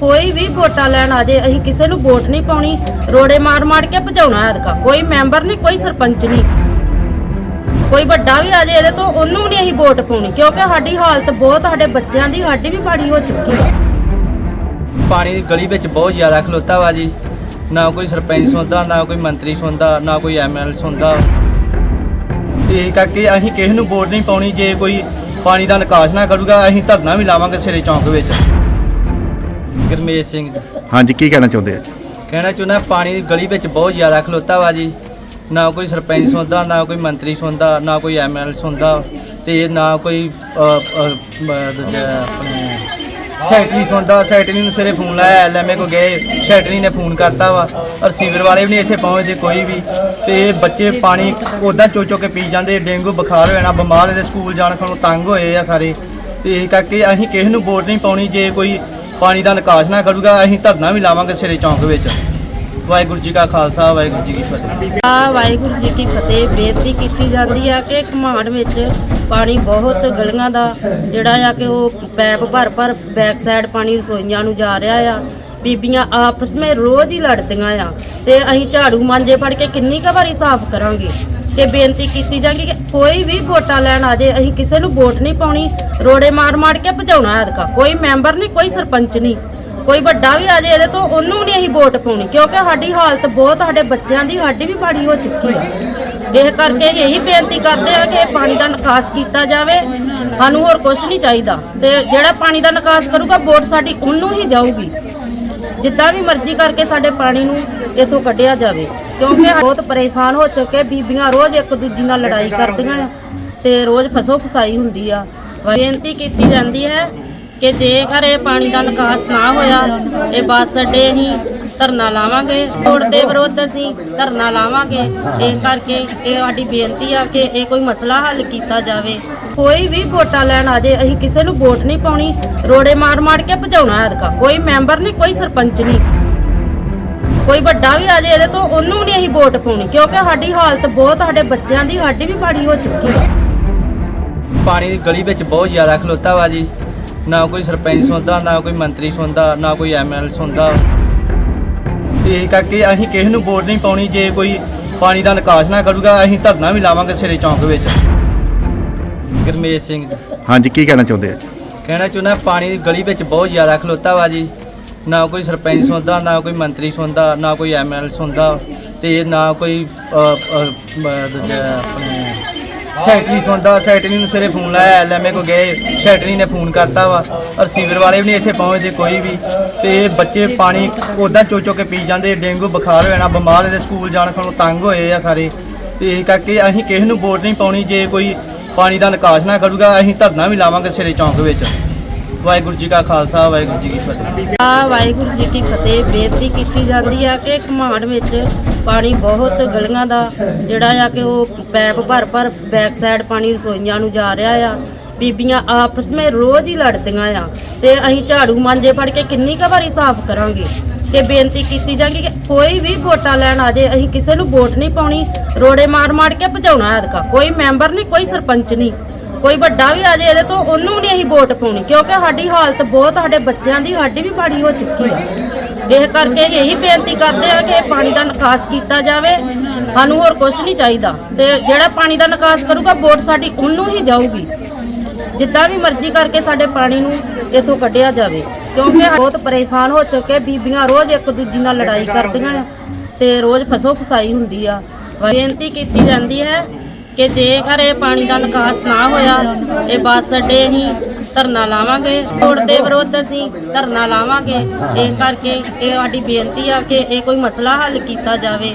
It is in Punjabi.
ਕੋਈ ਵੀ ਵੋਟਾਂ ਲੈਣ ਆ ਜੇ, ਅਸੀਂ ਕਿਸੇ ਨੂੰ ਵੋਟ ਨਹੀਂ ਪਾਉਣੀ। ਰੋੜੇ ਮਾਰ ਮਾਰ ਕੇ ਭਜਾਉਣਾ ਐਤਕਾ ਕੋਈ ਮੈਂਬਰ ਨਹੀਂ, ਕੋਈ ਸਰਪੰਚ ਨਹੀਂ। ਕੋਈ ਵੱਡਾ ਵੀ ਆ ਜੇ, ਇਹਦੇ ਤੋਂ ਉਹਨੂੰ ਨਹੀਂ ਅਸੀਂ ਵੋਟ ਪਾਉਣੀ, ਕਿਉਂਕਿ ਸਾਡੀ ਹਾਲਤ ਬਹੁਤ, ਸਾਡੇ ਬੱਚਿਆਂ ਦੀ ਸਾਡੀ ਵੀ ਮਾੜੀ ਹੋ ਚੁੱਕੀ ਹੈ। ਪਾਣੀ ਦੀ ਗਲੀ ਵਿੱਚ ਬਹੁਤ ਜ਼ਿਆਦਾ ਖਲੋਤਾ ਵਾ ਜੀ। ਨਾ ਕੋਈ ਸਰਪੰਚ ਸੁਣਦਾ, ਨਾ ਕੋਈ ਮੰਤਰੀ ਸੁਣਦਾ, ਨਾ ਕੋਈ ਐਮਐਲ ਸੁਣਦਾ। ਇਹ ਕਰਕੇ ਅਸੀਂ ਕਿਸੇ ਨੂੰ ਵੋਟ ਨਹੀਂ ਪਾਉਣੀ, ਜੇ ਕੋਈ ਪਾਣੀ ਦਾ ਨਿਕਾਸ ਨਾ ਕਰੂਗਾ, ਅਸੀਂ ਧਰਨਾ ਵੀ ਲਾਵਾਂਗੇ ਸਿਰੇ ਚੌਂਕ ਵਿੱਚ। ਗੁਰਮੇਜ ਸਿੰਘ ਜੀ। ਹਾਂਜੀ ਕੀ ਕਹਿਣਾ ਚਾਹੁੰਦੇ ਆ? ਕਹਿਣਾ ਚਾਹੁੰਦਾ ਪਾਣੀ ਦੀ ਗਲੀ ਵਿੱਚ ਬਹੁਤ ਜ਼ਿਆਦਾ ਖਲੋਤਾ ਵਾ ਜੀ। ਨਾ ਕੋਈ ਸਰਪੰਚ ਸੁਣਦਾ ਨਾ ਕੋਈ ਮੰਤਰੀ ਸੁਣਦਾ ਨਾ ਕੋਈ ਐਮਐਲ ਸੁਣਦਾ ਤੇ ਨਾ ਕੋਈ ਅ, ਅ, ਮ, ਦੂਜਾ ਆਪਣੇ ਸੈਕਟਰੀ ਸੁਣਦਾ। ਸੈਕਟਰੀ ਨੂੰ ਸਵੇਰੇ ਫੋਨ ਲਾਇਆ ਐਲਐਮਏ ਕੋ ਗਏ ਸੈਕਟਰੀ ਨੇ ਫੋਨ ਕਰਤਾ ਵਾ ਰਿਸੀਵਰ ਵਾਲੇ ਵੀ ਨਹੀਂ ਇੱਥੇ ਪਹੁੰਚਦੇ ਕੋਈ ਵੀ। ਤੇ ਇਹ ਬੱਚੇ ਪਾਣੀ ਉਦਾਂ ਚੋ ਚੋ ਕੇ ਪੀ ਜਾਂਦੇ ਡੇਂਗੂ ਬੁਖਾਰ ਹੋ ਜਾਣਾ ਬਿਮਾਰ ਇਹਦੇ ਸਕੂਲ ਜਾਣ ਖਣੋਂ ਤੰਗ ਹੋਏ ਆ ਸਾਰੇ। ਤੇ ਇਹ ਕਰਕੇ ਅਸੀਂ ਕਿਸੇ ਨੂੰ ਵੋਟ ਨਹੀਂ ਪਾਉਣੀ ਜੇ ਕੋਈ ਪਾਣੀ ਦਾ ਨਿਕਾਸ ਨਾ ਕਰੂਗਾ, ਅਸੀਂ ਧਰਨਾ ਵੀ ਲਾਵਾਂਗੇ ਸਿਰੇ ਚੌਂਕ ਵਿੱਚ। ਵਾਹਿਗੁਰੂ ਜੀ ਕਾ ਖਾਲਸਾ, ਵਾਹਿਗੁਰੂ ਜੀ ਕੀ ਫਤਿਹ। ਆ ਵਾਹਿਗੁਰੂ ਜੀ ਕੀ ਫਤਿਹ, ਬੇਨਤੀ ਕੀਤੀ ਜਾਂਦੀ ਆ ਕਿ ਘਮਾੜ ਵਿੱਚ ਪਾਣੀ ਬਹੁਤ ਗਲੀਆਂ ਦਾ, ਜਿਹੜਾ ਆ ਕਿ ਉਹ ਪੈਪ ਭਰ ਭਰ ਬੈਕ ਸਾਈਡ ਪਾਣੀ ਰਸੋਈਆਂ ਨੂੰ ਜਾ ਰਿਹਾ ਆ। ਬੀਬੀਆਂ ਆਪਸ ਵਿੱਚ ਰੋਜ਼ ਹੀ ਲੜਦੀਆਂ ਆ ਤੇ ਅਸੀਂ ਝਾੜੂ ਮਾਂਜੇ ਫੜ ਕੇ ਕਿੰਨੀ ਕੁ ਵਾਰੀ ਸਾਫ਼ ਕਰਾਂਗੇ ਤੇ ਬੇਨਤੀ ਕੀਤੀ ਜਾਂਦੀ ਕਿ ਕੋਈ ਵੀ ਵੋਟਾਂ ਲੈਣ ਆ ਜੇ ਅਸੀਂ ਕਿਸੇ ਨੂੰ ਵੋਟ ਨਹੀਂ ਪਾਉਣੀ, ਰੋੜੇ ਮਾਰ ਮਾਰ ਕੇ ਭਜਾਉਣਾ ਐਤਕਾ ਕੋਈ ਮੈਂਬਰ ਨਹੀਂ, ਕੋਈ ਸਰਪੰਚ ਨਹੀਂ। ਕੋਈ ਵੱਡਾ ਵੀ ਆ ਜੇ ਇਹਦੇ ਤੋਂ, ਉਹਨੂੰ ਨਹੀਂ ਅਸੀਂ ਵੋਟ ਪਾਉਣੀ, ਕਿਉਂਕਿ ਸਾਡੀ ਹਾਲਤ ਬਹੁਤ ਸਾਡੇ ਬੱਚਿਆਂ ਦੀ ਸਾਡੀ ਵੀ ਮਾੜੀ ਹੋ ਚੁੱਕੀ ਹੈ ਇਸ ਕਰਕੇ ਇਹੀ ਬੇਨਤੀ ਕਰਦੇ ਆ ਕਿ ਪਾਣੀ ਦਾ ਨਿਕਾਸ ਕੀਤਾ ਜਾਵੇ, ਸਾਨੂੰ ਹੋਰ ਕੁਝ ਨਹੀਂ ਚਾਹੀਦਾ। ਤੇ ਜਿਹੜਾ ਪਾਣੀ ਦਾ ਨਿਕਾਸ ਕਰੂਗਾ, ਵੋਟ ਸਾਡੀ ਉਹਨੂੰ ਹੀ ਜਾਊਗੀ। ਜਿੱਦਾਂ ਵੀ ਮਰਜ਼ੀ ਕਰਕੇ ਸਾਡੇ ਪਾਣੀ ਨੂੰ ਇਥੋਂ ਕੱਢਿਆ ਜਾਵੇ, ਕਿਉਂਕਿ ਬਹੁਤ ਪਰੇਸ਼ਾਨ ਹੋ ਚੁੱਕੇ, ਬੀਬੀਆਂ ਰੋਜ਼ ਇੱਕ ਦੂਜੀ ਨਾਲ ਲੜਾਈ ਕਰਦੀਆਂ ਆ ਤੇ ਰੋਜ਼ ਫਸੋ ਫਸਾਈ ਹੁੰਦੀ ਆ। ਬੇਨਤੀ ਕੀਤੀ ਜਾਂਦੀ ਹੈ ਕਿ ਜੇਕਰ ਇਹ ਪਾਣੀ ਦਾ ਨਿਕਾਸ ਨਾ ਹੋਇਆ, ਇਹ ਬੱਸ ਅੱਡੇ ਹੀ ਧਰਨਾ ਲਾਵਾਂਗੇ। ਰੋਡ ਦੇ ਵਿਰੁੱਧ ਅਸੀਂ, ਧਰਨਾ ਲਾਵਾਂਗੇ। ਇਹ ਕਰਕੇ ਇਹ ਸਾਡੀ ਬੇਨਤੀ ਆ ਕਿ ਇਹ ਕੋਈ ਮਸਲਾ ਹੱਲ ਕੀਤਾ ਜਾਵੇ। ਕੋਈ ਵੀ ਵੋਟਾਂ ਲੈਣ ਆ ਜੇ, ਅਸੀਂ ਕਿਸੇ ਨੂੰ ਵੋਟ ਨਹੀਂ ਪਾਉਣੀ। ਰੋੜੇ ਮਾਰ ਮਾਰ ਕੇ ਭਜਾਉਣਾ ਐਤਕਾ ਕੋਈ ਮੈਂਬਰ ਨਹੀਂ, ਕੋਈ ਸਰਪੰਚ ਨਹੀਂ। ਕੋਈ ਵੱਡਾ ਵੀ ਆ ਜੇ, ਇਹਦੇ ਤੋਂ ਉਹਨੂੰ ਨਹੀਂ ਅਸੀਂ ਵੋਟ ਪਾਉਣੀ, ਕਿਉਂਕਿ ਸਾਡੀ ਹਾਲਤ ਬਹੁਤ, ਸਾਡੇ ਬੱਚਿਆਂ ਦੀ ਸਾਡੀ ਵੀ ਮਾੜੀ ਹੋ ਚੁੱਕੀ ਹੈ। ਪਾਣੀ ਦੀ ਗਲੀ ਵਿੱਚ ਬਹੁਤ ਜ਼ਿਆਦਾ ਖਲੋਤਾ ਵਾ ਜੀ। ਨਾ ਕੋਈ ਸਰਪੰਚ ਸੁਣਦਾ, ਨਾ ਕੋਈ ਮੰਤਰੀ ਸੁਣਦਾ, ਨਾ ਕੋਈ ਐਮਐਲ ਸੁਣਦਾ। ਇਹ ਕਰਕੇ ਅਸੀਂ ਕਿਸੇ ਨੂੰ ਵੋਟ ਨਹੀਂ ਪਾਉਣੀ ਜੇ ਕੋਈ ਪਾਣੀ ਦਾ ਨਿਕਾਸ ਨਾ ਕਰੂਗਾ ਅਸੀਂ ਧਰਨਾ ਵੀ ਲਾਵਾਂਗੇ ਸਿਰੇ ਚੌਂਕ ਵਿੱਚ। ਗੁਰਮੇਜ ਸਿੰਘ ਹਾਂਜੀ ਕੀ ਕਹਿਣਾ ਚਾਹੁੰਦੇ ਆ? ਕਹਿਣਾ ਚਾਹੁੰਦਾ ਪਾਣੀ ਦੀ ਗਲੀ ਵਿੱਚ ਬਹੁਤ ਜ਼ਿਆਦਾ ਖਲੋਤਾ ਵਾ ਜੀ। ਨਾ ਕੋਈ ਸਰਪੰਚ ਸੁਣਦਾ ਨਾ ਕੋਈ ਮੰਤਰੀ ਸੁਣਦਾ ਨਾ ਕੋਈ ਐਮਐਲ ਸੁਣਦਾ ਤੇ ਨਾ ਕੋਈ ਆਪਣੇ ਸੈਕਟਰੀ ਸੁਣਦਾ ਸੈਕਟਰੀ ਨੂੰ ਸਵੇਰੇ ਫੋਨ ਲਾਇਆ, ਐਲਐਮਏ ਕੋ ਗਏ ਸੈਕਟਰੀ ਨੇ ਫੋਨ ਕਰਤਾ ਵਾ। ਰਿਸੀਵਰ ਵਾਲੇ ਵੀ ਨਹੀਂ ਇੱਥੇ ਪਹੁੰਚਦੇ ਕੋਈ ਵੀ। ਤੇ ਇਹ ਬੱਚੇ ਪਾਣੀ ਉਦਾਂ ਚੋ ਚੋ ਕੇ ਪੀ ਜਾਂਦੇ, ਡੇਂਗੂ ਬੁਖਾਰ ਹੋ ਜਾਣਾ, ਬਿਮਾਰ ਇਹਦੇ ਸਕੂਲ ਜਾਣ ਕੋਲੋਂ ਤੰਗ ਹੋਏ ਆ ਸਾਰੇ। ਤੇ ਇਹ ਕਰਕੇ ਅਸੀਂ ਕਿਸੇ ਨੂੰ ਵੋਟ ਨਹੀਂ ਪਾਉਣੀ, ਜੇ ਕੋਈ ਪਾਣੀ ਦਾ ਨਿਕਾਸ ਨਾ ਕਰੂਗਾ, ਅਸੀਂ ਧਰਨਾ ਵੀ ਲਾਵਾਂਗੇ ਸਿਰੇ ਚੌਂਕ ਵਿੱਚ। ਵਾਹਿਗੁਰੂ ਜੀ ਕਾ ਖਾਲਸਾ, ਵਾਹਿਗੁਰੂ ਜੀ ਕੀ ਫਤਿਹ। ਆ ਵਾਹਿਗੁਰੂ ਜੀ ਕੀ ਫਤਿਹ। ਬੇਨਤੀ ਕੀਤੀ ਜਾਂਦੀ ਆ ਕਿ ਘਮਾੜ ਵਿੱਚ ਪਾਣੀ ਬਹੁਤ ਗਲੀਆਂ ਦਾ, ਜਿਹੜਾ ਆ ਕਿ ਉਹ ਪੈਪ ਭਰ ਭਰ ਬੈਕ ਸਾਈਡ ਪਾਣੀ ਰਸੋਈਆਂ ਨੂੰ ਜਾ ਰਿਹਾ ਆ। ਬੀਬੀਆਂ ਆਪਸ ਵਿੱਚ ਰੋਜ਼ ਹੀ ਲੜਦੀਆਂ ਆ। ਤੇ ਅਸੀਂ ਝਾੜੂ ਮਾਂਜੇ ਫੜ ਕੇ ਕਿੰਨੀ ਕੁ ਵਾਰੀ ਸਾਫ਼ ਕਰਾਂਗੇ। ਤੇ ਬੇਨਤੀ ਕੀਤੀ ਜਾਂਦੀ ਕਿ ਕੋਈ ਵੀ ਵੋਟਾਂ ਲੈਣ ਆ ਜੇ, ਅਸੀਂ ਕਿਸੇ ਨੂੰ ਵੋਟ ਨਹੀਂ ਪਾਉਣੀ। ਰੋੜੇ ਮਾਰ ਮਾਰ ਕੇ ਭਜਾਉਣਾ ਐਤਕਾ। ਕੋਈ ਮੈਂਬਰ ਨਹੀਂ, ਕੋਈ ਸਰਪੰਚ ਨਹੀਂ। ਕੋਈ ਵੱਡਾ ਵੀ ਆ ਜੇ ਇਹਦੇ ਤੋਂ, ਉਹਨੂੰ ਨਹੀਂ ਅਸੀਂ ਵੋਟ ਪਾਉਣੀ, ਕਿਉਂਕਿ ਸਾਡੀ ਹਾਲਤ ਬਹੁਤ ਸਾਡੇ ਬੱਚਿਆਂ ਦੀ, ਸਾਡੀ ਵੀ ਮਾੜੀ ਹੋ ਚੁੱਕੀ ਹੈ ਇਸ ਕਰਕੇ ਇਹੀ ਬੇਨਤੀ ਕਰਦੇ ਆ ਕਿ ਇਹ ਪਾਣੀ ਦਾ ਨਿਕਾਸ ਕੀਤਾ ਜਾਵੇ, ਸਾਨੂੰ ਹੋਰ ਕੁਝ ਨਹੀਂ ਚਾਹੀਦਾ। ਤੇ ਜਿਹੜਾ ਪਾਣੀ ਦਾ ਨਿਕਾਸ ਕਰੂਗਾ, ਵੋਟ ਸਾਡੀ ਉਹਨੂੰ ਹੀ ਜਾਊਗੀ। ਜਿੱਦਾਂ ਵੀ ਮਰਜ਼ੀ ਕਰਕੇ ਸਾਡੇ ਪਾਣੀ ਨੂੰ ਇੱਥੋਂ ਕੱਢਿਆ ਜਾਵੇ, ਕਿਉਂਕਿ ਬਹੁਤ ਪਰੇਸ਼ਾਨ ਹੋ ਚੁੱਕੇ, ਬੀਬੀਆਂ ਰੋਜ਼ ਇੱਕ ਦੂਜੀ ਨਾਲ ਲੜਾਈ ਕਰਦੀਆਂ ਤੇ ਰੋਜ਼ ਫਸੋ ਫਸਾਈ ਹੁੰਦੀ ਆ। ਬੇਨਤੀ ਕੀਤੀ ਜਾਂਦੀ ਹੈ ਕਿ ਜੇਕਰ ਇਹ ਪਾਣੀ ਦਾ ਨਿਕਾਸ ਨਾ ਹੋਇਆ, ਇਹ ਬੱਸ ਅੱਡੇ ਹੀ ਧਰਨਾ ਲਾਵਾਂਗੇ। ਰੋਡ ਦੇ ਵਿਰੁੱਧ ਅਸੀਂ ਧਰਨਾ ਲਾਵਾਂਗੇ। ਇਹ ਕਰਕੇ ਇਹ ਸਾਡੀ ਬੇਨਤੀ ਆ ਕਿ ਇਹ ਕੋਈ ਮਸਲਾ ਹੱਲ ਕੀਤਾ ਜਾਵੇ।